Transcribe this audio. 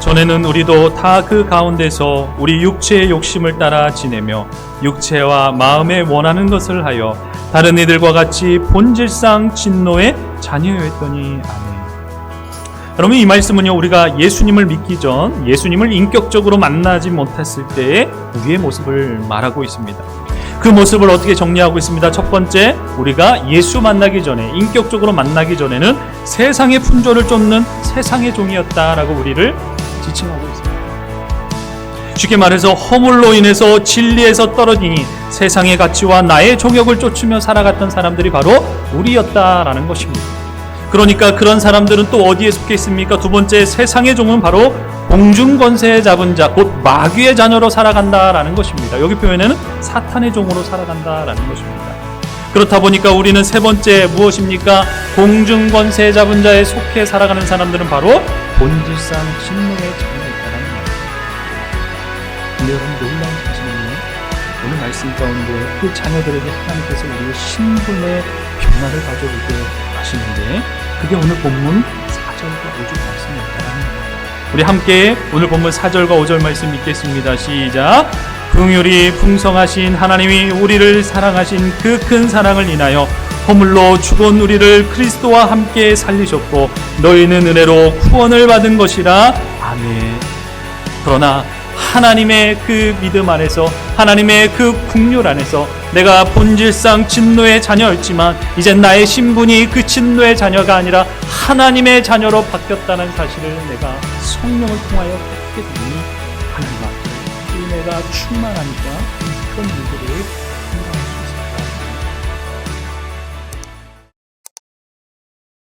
전에는 우리도 다 그 가운데서 우리 육체의 욕심을 따라 지내며 육체와 마음에 원하는 것을 하여 다른 이들과 같이 본질상 진노의 자녀였더니 아멘. 여러분 이 말씀은요 우리가 예수님을 믿기 전 예수님을 인격적으로 만나지 못했을 때의 우리의 모습을 말하고 있습니다. 그 모습을 어떻게 정리하고 있습니다. 첫 번째, 우리가 예수 만나기 전에 인격적으로 만나기 전에는 세상의 풍조를 쫓는 세상의 종이었다라고 우리를 지칭하고 있습니다. 쉽게 말해서 허물로 인해서 진리에서 떨어지니 세상의 가치와 나의 종욕을 쫓으며 살아갔던 사람들이 바로 우리였다라는 것입니다. 그러니까 그런 사람들은 또 어디에 속해 있습니까? 두 번째 세상의 종은 바로 공중 권세에 잡은 자, 곧 마귀의 자녀로 살아간다라는 것입니다. 여기 표현에는 사탄의 종으로 살아간다라는 것입니다. 그렇다 보니까 우리는 세 번째 무엇입니까? 공중 권세에 잡은 자에 속해 살아가는 사람들은 바로 본질상 진노의 자녀였다는 거예요. 근데 여러분 놀라운 사실은요. 오늘 말씀 가운데 그 자녀들에게 하나님께서 우리의 신분의 변화를 가져오게 하시는데 그게 오늘 본문 4절과 5절 우리 함께 오늘 본문 4절과 5절 말씀 읽겠습니다. 시작. 긍휼이 풍성하신 하나님이 우리를 사랑하신 그 큰 사랑을 인하여 허물로 죽은 우리를 그리스도와 함께 살리셨고 너희는 은혜로 구원을 받은 것이라. 아멘. 그러나 하나님의 그 믿음 안에서 하나님의 그 국률 안에서 내가 본질상 진노의 자녀였지만 이제 나의 신분이 그 진노의 자녀가 아니라 하나님의 자녀로 바뀌었다는 사실을 내가 성령을 통하여 듣게 되니 하나님 앞에 은혜가 충만하니까 그런 일들을